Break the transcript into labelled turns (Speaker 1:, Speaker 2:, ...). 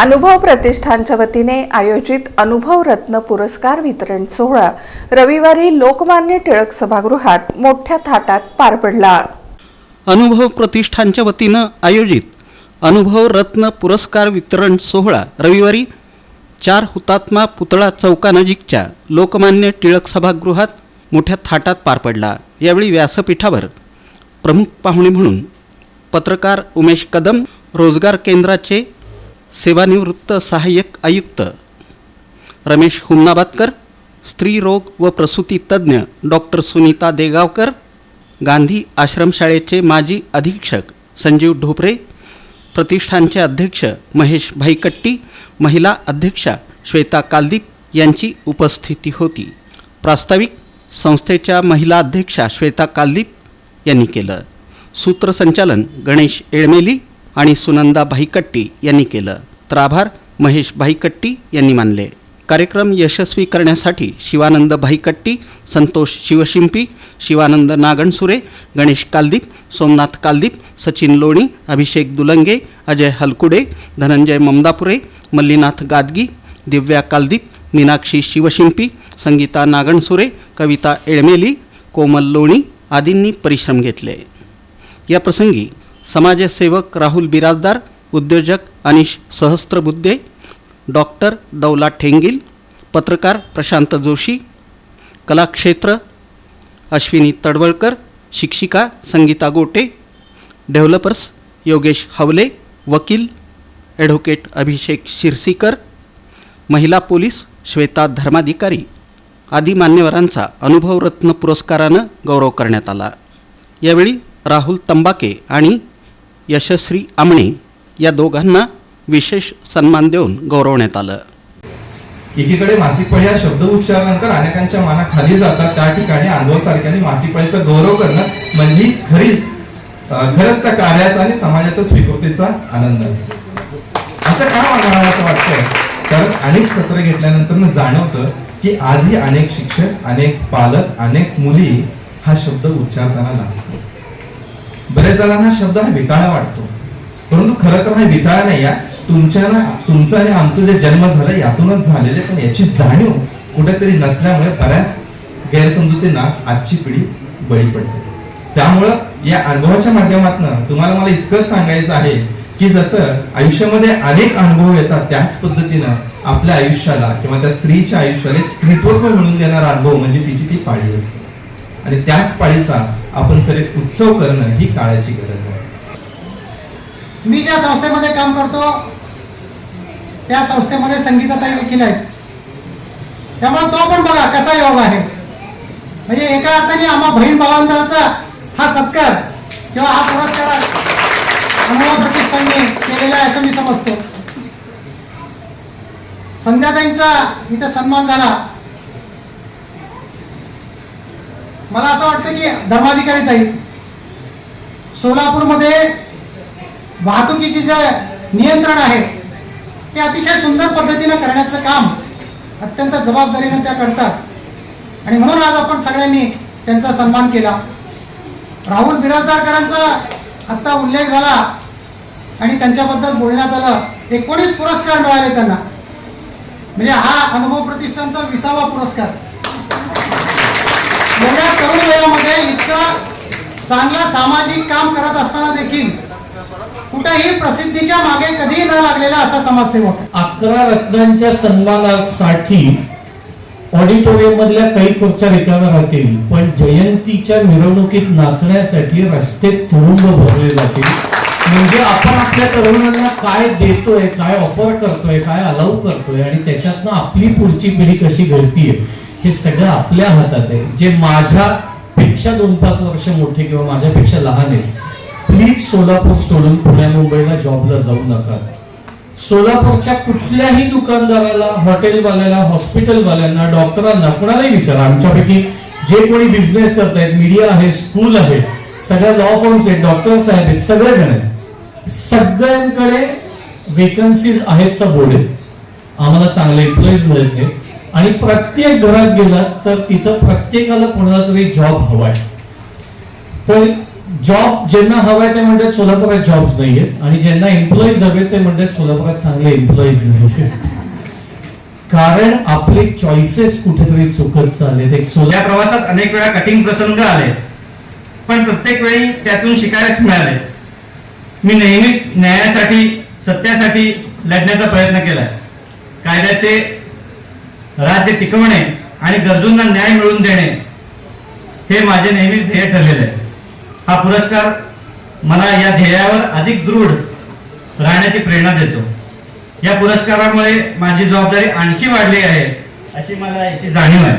Speaker 1: अनुभव प्रतिष्ठानच्या वतीने आयोजित अनुभव रत्न पुरस्कार वितरण सोहळा रविवारी लोकमान्य टिळक सभागृहात मोठ्या थाटात पार पडला.
Speaker 2: अनुभव प्रतिष्ठानच्या वतीनं आयोजित अनुभव रत्न पुरस्कार वितरण सोहळा रविवारी चार हुतात्मा पुतळा चौकानजीकच्या लोकमान्य टिळक सभागृहात मोठ्या थाटात पार पडला. यावेळी व्यासपीठावर प्रमुख पाहुणे म्हणून पत्रकार उमेश कदम रोजगार केंद्राचे सेवानिवृत्त सहाय्यक आयुक्त. रमेश हुमनाबादकर स्त्रीरोग व प्रसूती तज्ज्ञ डॉक्टर सुनीता देगावकर गांधी आश्रमशाळेचे माजी अधीक्षक संजीव ढोपरे प्रतिष्ठानचे अध्यक्ष महेश भाईकट्टी महिला अध्यक्षा श्वेता कालदीप यांची उपस्थिती होती. प्रास्ताविक संस्थेच्या महिला अध्यक्षा श्वेता कालदीप यांनी केलं. सूत्रसंचालन गणेश एळमेली आणि सुनंदा भाईकट्टी यांनी केलं. तर आभार महेश भाईकट्टी यांनी मानले. कार्यक्रम यशस्वी करण्यासाठी शिवानंद भाईकट्टी संतोष शिवशिंपी शिवानंद नागणसुरे गणेश कालदीप सोमनाथ कालदीप सचिन लोणी अभिषेक दुलंगे अजय हलकुडे धनंजय ममदापुरे मल्लीनाथ गादगी दिव्या कालदीप मीनाक्षी शिवशिंपी संगीता नागणसुरे कविता एळमेली कोमल लोणी आदींनी परिश्रम घेतले. या प्रसंगी समाजसेवक राहुल बिराजदार उद्योजक अनिश सहस्त्रबुद्धे डॉक्टर दौला ठेंगील पत्रकार प्रशांत जोशी कलाक्षेत्र अश्विनी तडवळकर शिक्षिका संगीता गोटे डेव्हलपर्स योगेश हवले वकील ॲडव्होकेट अभिषेक शिरसीकर महिला पोलीस श्वेता धर्माधिकारी आदी मान्यवरांचा अनुभवरत्न पुरस्कारानं गौरव करण्यात आला. यावेळी राहुल तंबाके आणि यशस्वी आमणे या दोघांना विशेष सन्मान देऊन गौरवण्यात आलं.
Speaker 3: एकीकडे मासिक हा शब्द उच्चारल्यानंतर अनेकांच्या माना खाली जातात. त्या ठिकाणी अनुभव सारख्याने गौरव करणं म्हणजे खरीच खरंच त्या कार्याचा आणि समाजाच्या स्वीकृतीचा आनंद आहे. असं का म्हणावं असं वाटतंय? कारण अनेक सत्र घेतल्यानंतर जाणवतं की आजही अनेक शिक्षक अनेक पालक अनेक मुली हा शब्द उच्चारताना लाजतात बरेच जणांना शब्द हा विटाळा वाटतो. परंतु खरं तर हा विटाळा नाही आहे तुमच्या ना तुमचं आणि आमचं जे जन्म झालं यातूनच झालेले पण याची जाणीव कुठेतरी नसल्यामुळे बऱ्याच गैरसमजुतींना आजची पिढी बळी पडते. त्यामुळं या अनुभवाच्या माध्यमातून तुम्हाला मला इतकंच सांगायचं आहे की जसं आयुष्यामध्ये अनेक अनुभव येतात त्याच पद्धतीनं आपल्या आयुष्याला किंवा त्या स्त्रीच्या आयुष्याला एक स्त्रीत्व मिळून देणारा अनुभव म्हणजे तिची ती पाळी असते. आणि त्याच पाळीचा आपण सर एक उत्सव करणं ही काळाची गरज आहे.
Speaker 4: मी ज्या संस्थेमध्ये काम करतो त्या संस्थेमध्ये संगीताताई देखील आहे त्यामुळे तो पण बघा कसा योग आहे. म्हणजे एका अर्थाने आम्हा बहीण भावांचा हा सत्कार किंवा हा पुरस्कार आम्हाला प्रतिष्ठानने केलेला आहे असं मी समजतो. संध्याताईंचा इथं सन्मान झाला. मला असं वाटतं की धर्माधिकारी ताई सोलापूरमध्ये वाहतुकीचे जे नियंत्रण आहे ते अतिशय सुंदर पद्धतीनं करण्याचं काम अत्यंत जबाबदारीनं त्या करतात. आणि म्हणून आज आपण सगळ्यांनी त्यांचा सन्मान केला. राहुल बिराजदारकरांचा आत्ता उल्लेख झाला आणि त्यांच्याबद्दल बोलण्यात आलं. एकोणीस पुरस्कार मिळाले त्यांना. म्हणजे हा अनुभव प्रतिष्ठानचा विसावा पुरस्कार. एवढ्या तरुण वयामध्ये इतकं चांगलं सामाजिक काम करत असताना देखील कुठेही प्रसिद्धीच्या मागे कधीही न लागलेला असा समाजसेवक
Speaker 5: अकरा रत्नांच्या सन्मानासाठी ऑडिटोरियम मधल्या काही खुर्च्या रिकाम्या राहतील पण जयंतीच्या मिरवणुकीत नाचण्यासाठी रस्ते तुरुंग भरले जातील. म्हणजे आपण आपल्या तरुणांना काय देतोय काय ऑफर करतोय काय अलाव करतोय आणि त्याच्यातनं आपली पुढची पिढी कशी घडतीये. हे सगळं आपल्या हातात आहे. जे माझ्या पेक्षा दोन पाच वर्ष मोठे किंवा माझ्यापेक्षा लहान आहे प्लीज सोलापूर सोडून पुण्या मुंबईला जॉबला जाऊ नका. सोलापूरच्या कुठल्याही दुकानदाराला हॉटेलवाल्याला हॉस्पिटलवाल्यांना डॉक्टरांना कुणालाही विचारा. आमच्यापैकी जे कोणी बिझनेस करतायत मीडिया आहे स्कूल आहे सगळ्या लॉ फॉर्म्स आहेत डॉक्टर्स आहेत सगळे जण आहेत. सगळ्यांकडे वेकन्सीज आहेतचा बोर्ड आहे आम्हाला चांगले एम्प्लॉईज मिळत नाहीत. आणि प्रत्येक घरात गेलात तर तिथं प्रत्येकाला कोणाला तरी जॉब हवाय पण जॉब ज्यांना हवाय ते म्हणतात सोलापुरात जॉब्स नाहीयेत. आणि ज्यांना एम्प्लॉईज हवे ते म्हणतात सोलापुरात चांगले एम्प्लॉईज नाही कारण आपले चॉईसेस कुठेतरी चुकत चालले एक
Speaker 6: या प्रवासात अनेक वेळा कठीण प्रसंग आले पण प्रत्येक वेळी त्यातून शिकायलाच मिळाले. मी नेहमीच न्यायासाठी सत्यासाठी लढण्याचा प्रयत्न केलाय. कायद्याचे राज्य टिकवणे आणि गरजूंना न्याय मिळवून देणे हे माझे नेहमी ध्येय ठरलेले आहे. हा पुरस्कार मला या ध्येयावर अधिक दृढ राहण्याची प्रेरणा देतो. या पुरस्कारामुळे माझी जबाबदारी आणखी वाढली आहे अशी मला याची जाणीव आहे.